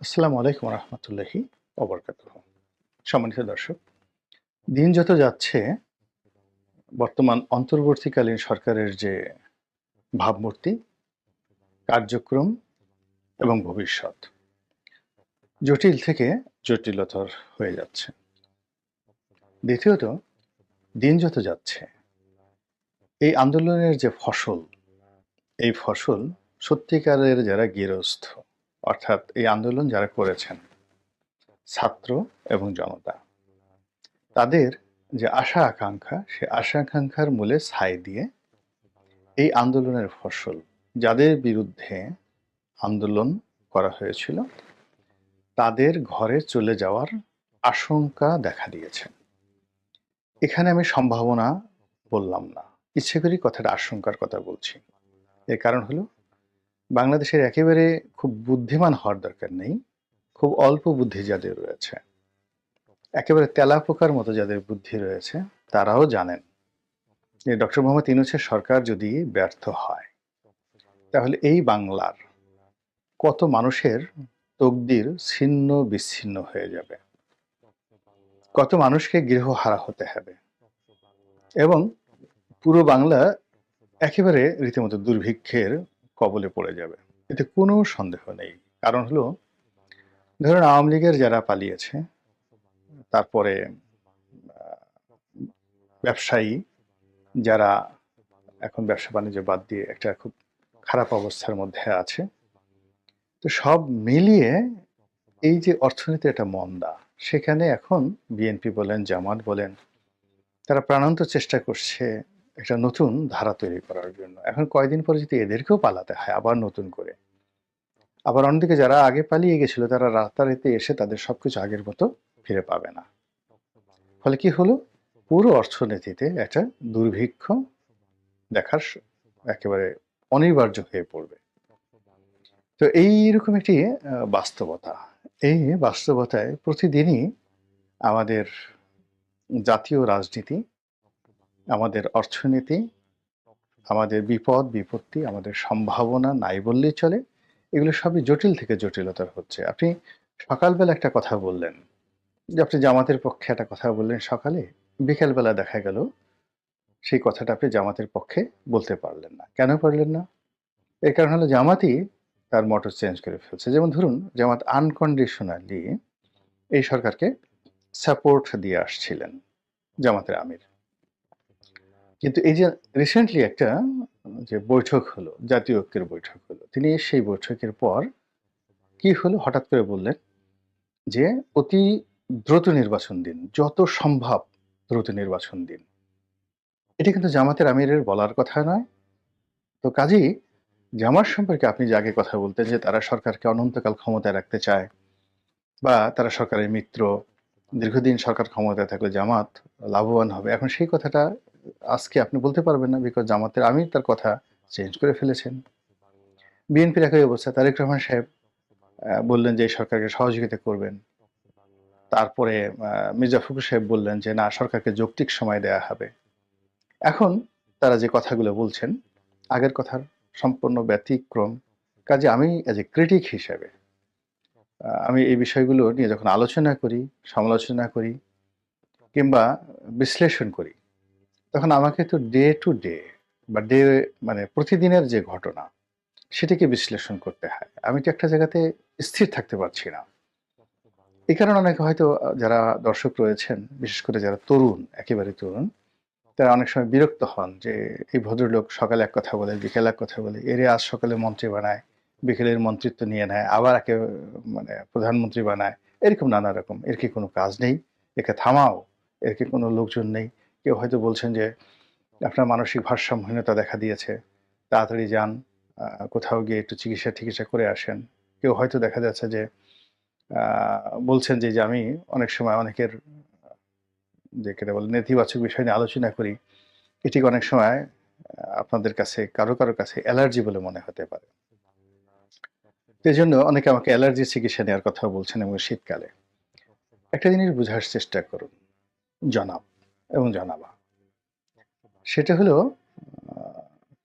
আসসালামু আলাইকুম রহমতুল্লাহি অবরকাত সম্মানিত দর্শক দিন যত যাচ্ছে, বর্তমান অন্তর্বর্তীকালীন সরকারের যে ভাবমূর্তি, কার্যক্রম এবং ভবিষ্যৎ জটিল থেকে জটিলতর হয়ে যাচ্ছে। দ্বিতীয়ত দিন যত যাচ্ছে। এই আন্দোলনের যে ফসল, এই ফসল সত্যিকারের যারা গৃহস্থ অর্থাৎ এই আন্দোলন যারা করেছেন, ছাত্র এবং জনতা, তাদের যে আশা আকাঙ্ক্ষা, সে আশা আকাঙ্ক্ষার মূলে ছাই দিয়ে এই আন্দোলনের ফসল, যাদের বিরুদ্ধে আন্দোলন করা হয়েছিল, তাদের ঘরে চলে যাওয়ার আশঙ্কা দেখা দিয়েছে। এখানে আমি সম্ভাবনা বললাম না। ইচ্ছে করি কথাটা আশঙ্কার কথা বলছি। এর কারণ হলো বাংলাদেশের একেবারে খুব বুদ্ধিমান হওয়ার দরকার নেই। খুব অল্প বুদ্ধি যাদের রয়েছে। একেবারে তেলাপোকার মতো যাদের বুদ্ধি রয়েছে, তারাও জানেন যে ডক্টর মোহাম্মদ ইনুসের সরকার যদি ব্যর্থ হয়, তাহলে এই বাংলার কত মানুষের তকদির ছিন্ন বিচ্ছিন্ন হয়ে যাবে। কত মানুষকে গৃহহারা হতে হবে। এবং পুরো বাংলা একেবারে রীতিমতো দুর্ভিক্ষের কবলে পড়ে যাবে। এতে কোনো সন্দেহ নেই। কারণ হলো, ধরুন আওয়ামী লীগের যারা পালিয়েছে, তারপরে ব্যবসায়ী যারা এখন ব্যবসা বাণিজ্য বাদ দিয়ে একটা খুব খারাপ অবস্থার মধ্যে আছে, তো সব মিলিয়ে এই যে অর্থনীতির একটা মন্দা, সেখানে এখন বিএনপি বলেন, জামাত বলেন, তারা প্রাণান্ত চেষ্টা করছে একটা নতুন ধারা তৈরি করার জন্য। এখন কয়দিন পরে যদি এদেরকেও পালাতে হয়, আবার নতুন করে। আবার অন্যদিকে যারা আগে পালিয়ে গেছিল, তারা রাতারাতি এসে তাদের সবকিছু আগের মতো ফিরে পাবে না। ফলে কি হলো? পুরো অর্থনীতিতে একটা দুর্ভিক্ষ দেখার একেবারে অনিবার্য হয়ে পড়বে। তো এইরকম একটি বাস্তবতা। এই বাস্তবতায় প্রতিদিনই আমাদের জাতীয় রাজনীতি আমাদের অর্থনীতি, আমাদের বিপদ, বিপত্তি, আমাদের সম্ভাবনা নাই বললেই চলে। এগুলো সবই জটিল থেকে জটিলতার হচ্ছে। আপনি সকালবেলা একটা কথা বললেন। যে আপনি জামাতের পক্ষে একটা কথা বললেন সকালে। বিকেলবেলা দেখা গেল, সেই কথাটা আপনি জামাতের পক্ষে বলতে পারলেন না। কেন পারলেন না? এর কারণ হলো জামাতই তার মোটর চেঞ্জ করে ফেলছে। যেমন ধরুন, জামাত আনকন্ডিশনালি এই সরকারকে সাপোর্ট দিয়ে আসছিলেন জামাতের আমির। কিন্তু এই যে রিসেন্টলি একটা, যে বৈঠক হলো, জাতীয় ঐক্যের বৈঠক হলো, তিনি সেই বৈঠকের পর কি হলো? হঠাৎ করে বললেন যে অতি দ্রুত নির্বাচন দিন, যত সম্ভব দ্রুত নির্বাচন দিন। এটা কিন্তু জামাতের আমিরের বলার কথা নয়। তো কাজেই জামাত সম্পর্কে আপনি যে আগে কথা বলতেন যে তারা সরকারকে অনন্তকাল ক্ষমতায় রাখতে চায় বা তারা সরকারের মিত্র, দীর্ঘদিন সরকার ক্ষমতায় থাকলে জামাত লাভবান হবে, এখন সেই কথাটা আজকে আপনি বলতে পারবেন না বিকজ জামাতের আমি তার কথা চেঞ্জ করে ফেলেছেন। বিএনপির একই অবস্থা, তারেক রহমান সাহেব বললেন যে সরকারকে সহযোগিতা করবেন। তারপরে মির্জা সাহেব বললেন যে না, সরকারকে যৌক্তিক সময় দেয়া হবে। এখন তারা যে কথাগুলো বলছেন, আগের কথার সম্পূর্ণ ব্যতিক্রম। কাজে আমি এজ এ ক্রিটিক হিসেবে আমি এই বিষয়গুলো নিয়ে যখন আলোচনা করি, সমালোচনা করি, কিংবা বিশ্লেষণ করি তখন আমাকে তো ডে টু ডে বা ডে মানে প্রতিদিনের যে ঘটনা, সেটাকে বিশ্লেষণ করতে হয়। আমি তো একটা জায়গাতে স্থির থাকতে পারছি না। এই কারণে অনেকে হয়তো, যারা দর্শক রয়েছেন, বিশেষ করে যারা তরুণ, একেবারে তরুণ, তারা অনেক সময় বিরক্ত হন যে, এই ভদ্রলোক সকালে এক কথা বলে, বিকেলে এক কথা বলে, এরে আজ সকালে মন্ত্রী বানায়, বিকেলের মন্ত্রিত্ব নিয়ে নেয়, আবার একে মানে প্রধানমন্ত্রী বানায়। এরকম নানা রকম, এর কি কোনো কাজ নেই? একে থামাও, এর কি কোনো লোকজন নেই? কেউ হয়তো বলছেন যে আপনার মানসিক ভারসাম্যহীনতা দেখা দিয়েছে, তাড়াতাড়ি যান কোথাও গিয়ে একটু চিকিৎসা টিকিৎসা করে আসেন। কেউ হয়তো দেখা যাচ্ছে যে বলছেন যে আমি অনেক সময় অনেকের যে কেটে বলে নেতিবাচক বিষয় নিয়ে আলোচনা করি এটি অনেক সময় আপনাদের কাছে, কারও কারও কাছে অ্যালার্জি বলে মনে হতে পারে। এই জন্য অনেকে আমাকে অ্যালার্জি চিকিৎসা নেওয়ার কথা বলছেন এবং শীতকালে। একটা জিনিস বোঝার চেষ্টা করুন, জনাব। এবং জানাবা। সেটা হলো,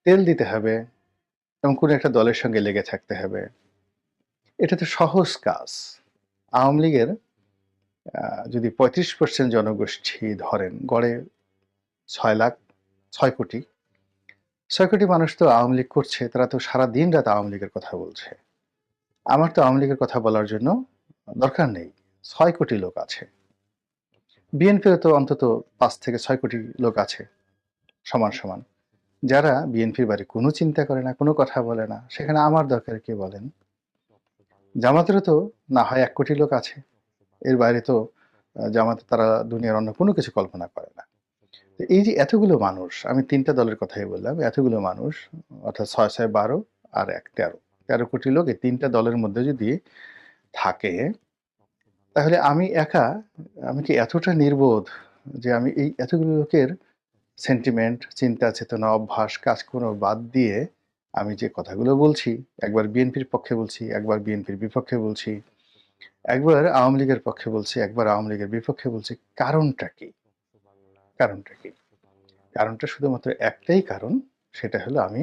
তেল দিতে হবে এবং কোনো একটা দলের সঙ্গে লেগে থাকতে হবে। এটা তো সহজ কাজ। আওয়ামী লীগের যদি পঁয়ত্রিশ পার্সেন্ট জনগোষ্ঠী ধরেন, গড়ে ছয় লাখ, ছয় কোটি ছয় কোটি মানুষ তো আওয়ামী লীগ করছে, তারা তো সারা দিন রাত আওয়ামী লীগের কথা বলছে। আমার তো আওয়ামী লীগের কথা বলার জন্য দরকার নেই। ছয় কোটি লোক আছে। বিএনপির তো অন্তত পাঁচ থেকে ছয় কোটি লোক আছে, সমান সমান। যারা বিএনপির বাড়ি কোনো চিন্তা করে না, কোনো কথা বলে না, সেখানে আমার দরকার কে বলেন? জামাতেরও তো না হয় এক কোটি লোক আছে, এর বাইরে তো জামাতে তারা দুনিয়ার অন্য কোনো কিছু কল্পনা করে না। তো এই যে এতগুলো মানুষ, আমি তিনটা দলের কথাই বললাম, এতগুলো মানুষ, অর্থাৎ ছয় ছয়, বারো আর এক, তেরো তেরো কোটি লোক এই তিনটা দলের মধ্যে যদি থাকে তাহলে আমি একা, আমি কি এতটা নির্বোধ যে আমি এই এতগুলো লোকের সেন্টিমেন্ট চিন্তা, চেতনা, অভ্যাস কাজকর্ম বাদ দিয়ে আমি যে কথাগুলো বলছি, একবার বিএনপির পক্ষে বলছি, একবার বিএনপির বিপক্ষে বলছি, একবার আওয়ামী লীগের পক্ষে বলছি, একবার আওয়ামী লীগের বিপক্ষে বলছি, কারণটা কি? কারণটা কি? কারণটা শুধুমাত্র একটাই কারণ, সেটা হলো আমি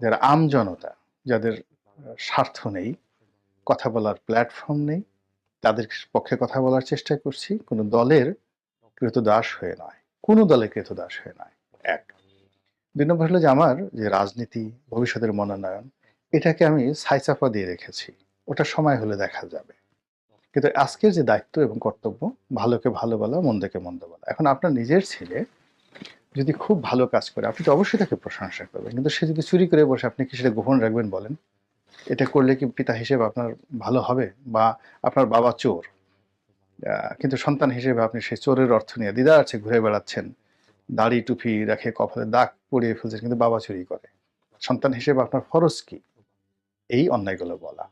যারা আম জনতা, যাদের স্বার্থ নেই, কথা বলার প্ল্যাটফর্ম নেই তাদের পক্ষে কথা বলার চেষ্টা করছি। কোনো দলের কৃতদাস হয়ে নয়। কোনো দলের কৃতদাস হয়ে নয়। এক। দুই নম্বর হলো যে আমার যে রাজনীতি, ভবিষ্যতের মনোনয়ন, এটাকে আমি ছাইচাপা দিয়ে রেখেছি। ওটা সময় হলে দেখা যাবে। কিন্তু আজকের যে দায়িত্ব এবং কর্তব্য, ভালোকে ভালো বলা, মন্দকে মন্দ বলা। এখন আপনার নিজের ছেলে যদি খুব ভালো কাজ করে, আপনি তো অবশ্যই তাকে প্রশংসা করবেন। কিন্তু সে যদি চুরি করে বসে, আপনি কি সেটা গোপন রাখবেন বলেন? এটা করলে কি পিতা হিসেবে আপনার ভালো হবে? বা আপনার বাবা চোর? কিন্তু সন্তান হিসেবে আপনি সেই চোরের অর্থ নিয়ে দিদা আছে, ঘুরে বেড়াচ্ছেন। দাড়ি টুপি রেখে কপালে দাগ পরিয়ে ফেলছেন, কিন্তু বাবা চুরি করে। সন্তান হিসেবে আপনার ফরজ কি? এই অন্যায়গুলো বলা।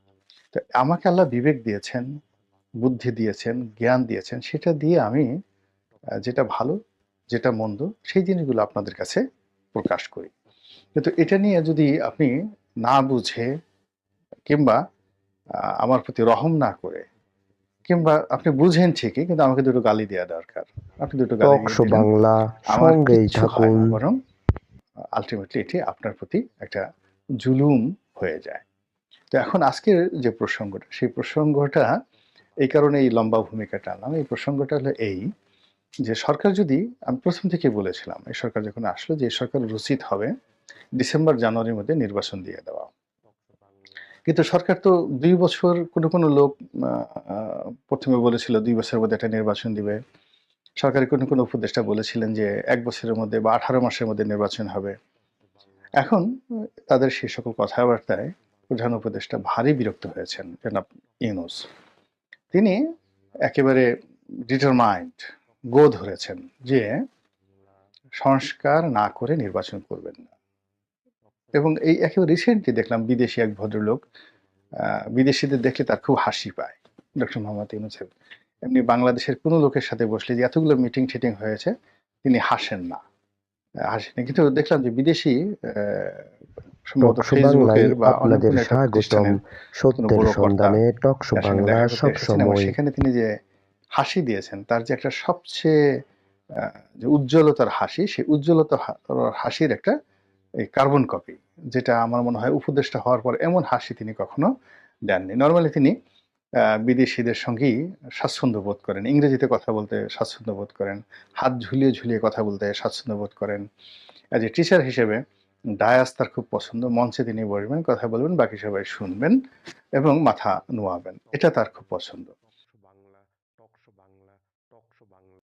তো আমাকে আল্লাহ বিবেক দিয়েছেন, বুদ্ধি দিয়েছেন, জ্ঞান দিয়েছেন, সেটা দিয়ে আমি যেটা ভালো, যেটা মন্দ, সেই জিনিসগুলো আপনাদের কাছে প্রকাশ করি। কিন্তু এটা নিয়ে যদি আপনি না বুঝে কিংবা আমার প্রতি রহম না করে কিংবা আপনি বুঝেন ঠিকই কিন্তু আমাকে দুটো গালি দেওয়া দরকার। আপনি দুটো গালি। বাংলা আমার হয় থাকুন। বরং আলটিমেটলি এটি আপনার প্রতি একটা জুলুম হয়ে যায়। তো এখন আজকের যে প্রসঙ্গটা সেই প্রসঙ্গটা এই কারণে এই লম্বা ভূমিকা টানলাম। এই প্রসঙ্গটা হলো এই যে সরকার যদি আমি প্রথম থেকে বলেছিলাম এই সরকার যখন আসলো যে এই সরকার উচিত হবে ডিসেম্বর জানুয়ারির মধ্যে নির্বাচন দিয়ে দেওয়া কিন্তু সরকার তো দুই বছর কোনো কোনো লোক প্রথমে বলেছিল দুই বছরের মধ্যে একটা নির্বাচন দিবে। সরকারি কোনো কোনো উপদেষ্টা বলেছিলেন যে এক বছরের মধ্যে বা আঠারো মাসের মধ্যে নির্বাচন হবে। এখন তাদের সেই সকল কথাবার্তায় প্রধান উপদেষ্টা ভারী বিরক্ত হয়েছেন, জনাব ইউনুস। তিনি একেবারে ডিটারমাইন্ড গো ধরেছেন যে সংস্কার না করে নির্বাচন করবেন না। এবং এই একেবারে রিসেন্টলি দেখলাম বিদেশি এক ভদ্রলোক বিদেশিদের দেখলে তার খুব হাসি পায় ডক্টর মোহাম্মদ ইউনুসেফ। এমনি বাংলাদেশের কোনো লোকের সাথে বসলে যে এতগুলো মিটিং টিটিং হয়েছে তিনি হাসেন না। হাসেন। কিন্তু দেখলাম যে বিদেশি সম্ভবত ফেসবুকের বা আপনাদের স্বাগতম। সত্যের সন্ধানে টকশো বাংলা দেখা করতে এসেছেন এবং সবসময় সেখানে তিনি যে হাসি দিয়েছেন তার যে একটা সবচেয়ে যে উজ্জ্বলতার হাসি সেই উজ্জ্বলতা হাসির একটা এই কার্বন কপি যেটা আমার মনে হয় উপদেষ্টা হওয়ার পর এমন হাসি তিনি কখনো দেননি। নর্মালি তিনি বিদেশিদের সঙ্গেই স্বাচ্ছন্দ্য বোধ করেন। ইংরেজিতে কথা বলতে স্বাচ্ছন্দ্য বোধ করেন। হাত ঝুলিয়ে ঝুলিয়ে কথা বলতে স্বাচ্ছন্দ্য বোধ করেন। অ্যাজ এ টিচার হিসেবে, ডায়াস তার খুব পছন্দ। মঞ্চে তিনি বসবেন, কথা বলবেন, বাকি সবাই শুনবেন এবং মাথা নোয়াবেন। এটা তার খুব পছন্দ।